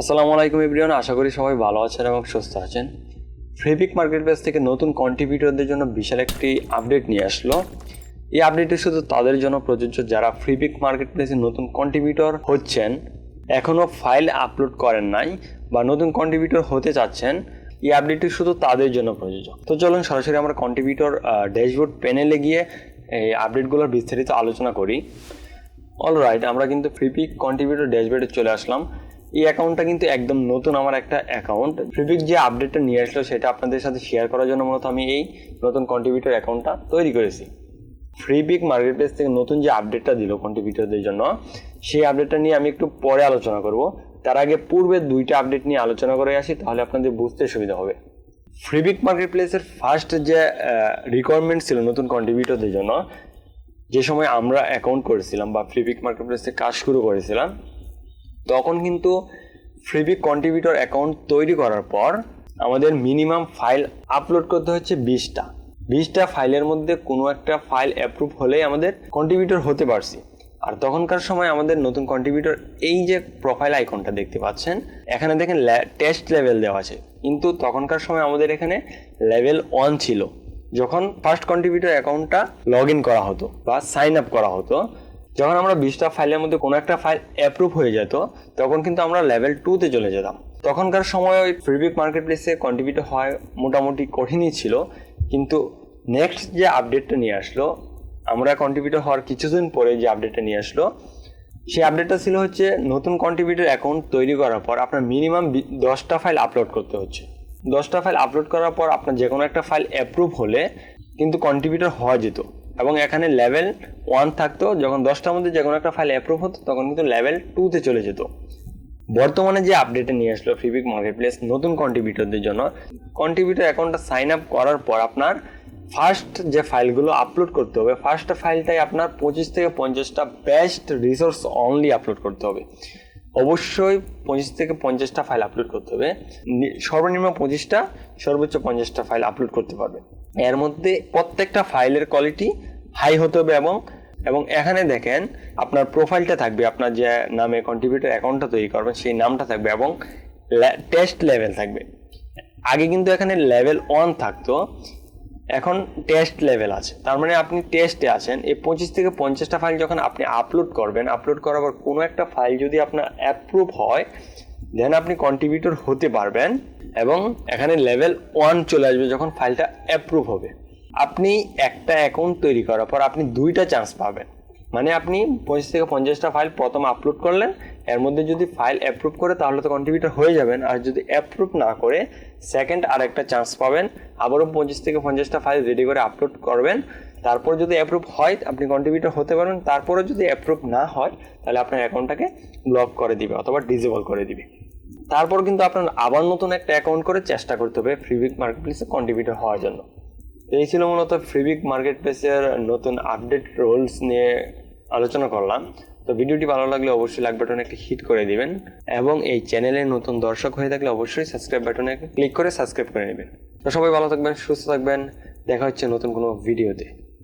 আসসালামু আলাইকুম ইব্রিয়ান আশা করি সবাই ভালো আছেন এবং সুস্থ আছেন। ফ্রিপিক মার্কেট প্লেস থেকে নতুন কন্ট্রিবিউটরদের জন্য বিশাল একটি আপডেট নিয়ে আসলো। এই আপডেটটি শুধু তাদের জন্য প্রযোজ্য যারা ফ্রিপিক মার্কেট প্লেসে নতুন কন্ট্রিবিউটর হচ্ছেন এখনও ফাইল আপলোড করেন নাই বা নতুন কন্ট্রিবিউটর হতে চাচ্ছেন, এই আপডেটটি শুধু তাদের জন্য প্রযোজ্য। তো চলুন সরাসরি আমরা কন্ট্রিবিউটর ড্যাশবোর্ড প্যানেলে গিয়ে এই আপডেটগুলোর বিস্তারিত আলোচনা করি। অলরাইট আমরা কিন্তু ফ্রিপিক কন্ট্রিবিউটর ড্যাশবোর্ডে চলে আসলাম। এই অ্যাকাউন্টটা কিন্তু একদম নতুন আমার একটা অ্যাকাউন্ট ফ্রিপিক যে আপডেটটা নিয়ে আসলো, সেটা আপনাদের সাথে শেয়ার করার জন্য মূলত আমি এই নতুন কন্ট্রিবিউটর অ্যাকাউন্টটা তৈরি করেছি। ফ্রিপিক মার্কেট প্লেস থেকে নতুন যে আপডেটটা দিল কন্ট্রিবিউটরদের জন্য, সেই আপডেটটা নিয়ে আমি একটু পরে আলোচনা করব। তার আগে পূর্বে দুইটা আপডেট নিয়ে আলোচনা করে আসি, তাহলে আপনাদের বুঝতে সুবিধা হবে। ফ্রিবিক মার্কেট প্লেসের ফার্স্ট যে রিকোয়ারমেন্ট ছিল নতুন কন্ট্রিবিউটরদের জন্য, যে সময় আমরা অ্যাকাউন্ট করেছিলাম বা ফ্রিবিক মার্কেট প্লেসে কাজ শুরু করেছিলাম তখন কিন্তু ফ্রিবিক কন্ট্রিবিউটর অ্যাকাউন্ট তৈরি করার পর আমাদের মিনিমাম ফাইল আপলোড করতে হচ্ছে বিশটা। বিশটা ফাইলের মধ্যে কোনো একটা ফাইল অ্যাপ্রুভ হলেই আমাদের কন্ট্রিবিউটর হতে পারছি। আর তখনকার সময় আমাদের নতুন কন্ট্রিবিউটর এই যে প্রোফাইল আইকনটা দেখতে পাচ্ছেন, এখানে দেখেন টেস্ট লেভেল দেওয়া আছে। কিন্তু তখনকার সময় আমাদের এখানে লেভেল ওয়ান ছিল। যখন ফার্স্ট কন্ট্রিবিউটর অ্যাকাউন্টটা লগ ইন করা হতো বা সাইন আপ করা হতো যখন আমরা বিশটা ফাইলের মধ্যে কোনো একটা ফাইল অ্যাপ্রুভ হয়ে যেত, তখন কিন্তু আমরা লেভেল টুতে চলে যেতাম। তখনকার সময় ওই ফ্রিবিক মার্কেট প্লেসে কন্ট্রিবিউটর হয়, মোটামুটি কঠিনই ছিল। কিন্তু নেক্সট যে আপডেটটা নিয়ে আসলো, আমরা কন্ট্রিবিউটর হওয়ার কিছুদিন পরে যে আপডেটটা নিয়ে আসলো, সেই আপডেটটা ছিল হচ্ছে নতুন কন্ট্রিবিউটর অ্যাকাউন্ট তৈরি করার পর আপনার মিনিমাম দশটা ফাইল আপলোড করতে হচ্ছে। দশটা ফাইল আপলোড করার পর আপনার যে কোনো একটা ফাইল অ্যাপ্রুভ হলে কিন্তু কন্ট্রিবিউটর হওয়া যেত। এবং এখানে লেভেল ওয়ান থাকতো, যখন দশটার মধ্যে যে কোনো একটা ফাইল অ্যাপ্রুভ হতো, তখন কিন্তু লেভেল টুতে চলে যেত। বর্তমানে যে আপডেটে নিয়ে আসলো ফ্রিবিক মার্কেট প্লেস নতুন কন্ট্রিবিউটরদের জন্য কন্ট্রিবিউটর অ্যাকাউন্টটা সাইন আপ করার পর আপনার ফার্স্ট যে ফাইলগুলো আপলোড করতে হবে ফার্স্ট ফাইলটাই আপনার পঁচিশ থেকে পঞ্চাশটা বেস্ট রিসোর্স অনলি আপলোড করতে হবে। অবশ্যই পঁচিশ থেকে পঞ্চাশটা ফাইল আপলোড করতে হবে। সর্বনিম্ন পঁচিশটা, সর্বোচ্চ পঞ্চাশটা ফাইল আপলোড করতে পারবে এর মধ্যে প্রত্যেকটা ফাইলের কোয়ালিটি হাই হতে হবে এবং এবং এখানে দেখেন আপনার প্রোফাইলটা থাকবে, আপনার যে নামে কন্ট্রিবিউটার অ্যাকাউন্টটা তৈরি করবেন, সেই নামটা থাকবে এবং টেস্ট লেভেল থাকবে। আগে কিন্তু এখানে লেভেল ওয়ান থাকতো, এখন টেস্ট লেভেল আছে। তার মানে আপনি টেস্টে আছেন, এই পঁচিশ থেকে পঞ্চাশটা ফাইল যখন আপনি আপলোড করবেন আপলোড করার পর কোনো একটা ফাইল যদি আপনার অ্যাপ্রুভ হয় দেন আপনি কন্ট্রিবিউটর হতে পারবেন এবং এখানে লেভেল ওয়ান চলে আসবে যখন ফাইলটা অ্যাপ্রুভ হবে। আপনি একটা অ্যাকাউন্ট তৈরি করার পর আপনি দুইটা চান্স পাবেন। মানে আপনি পঁচিশ থেকে পঞ্চাশটা ফাইল প্রথম আপলোড করলেন, এর মধ্যে যদি ফাইল অ্যাপ্রুভ করে তাহলে তো কন্ট্রিবিউটার হয়ে যাবেন, আর যদি অ্যাপ্রুভ না করে সেকেন্ড আর একটা চান্স পাবেন, আবারও পঁচিশ থেকে পঞ্চাশটা ফাইল রেডি করে আপলোড করবেন। তারপর যদি অ্যাপ্রুভ হয়, আপনি কন্ট্রিবিউটার হতে পারবেন তারপরে যদি অ্যাপ্রুভ না হয়, তাহলে আপনার অ্যাকাউন্টটাকে ব্লক করে দিবে অথবা ডিজেবল করে দিবে। তারপর কিন্তু আপনার আবার নতুন একটা অ্যাকাউন্ট করে চেষ্টা করতে হবে ফ্রিবিক মার্কেট প্লেসে কন্ট্রিবিউটার হওয়ার জন্য। এই ছিল মূলত ফ্রিবিক মার্কেট প্লেসের নতুন আপডেট রোলস নিয়ে আলোচনা করলাম। তো ভিডিওটি ভালো লাগলে অবশ্যই লাইক বাটনে একটি হিট করে দিবেন এবং এই চ্যানেলে নতুন দর্শক হয়ে থাকলে অবশ্যই সাবস্ক্রাইব বাটনে ক্লিক করে সাবস্ক্রাইব করে নেবেন। তো সবাই ভালো থাকবেন, সুস্থ থাকবেন। দেখা হচ্ছে নতুন কোনো ভিডিওতে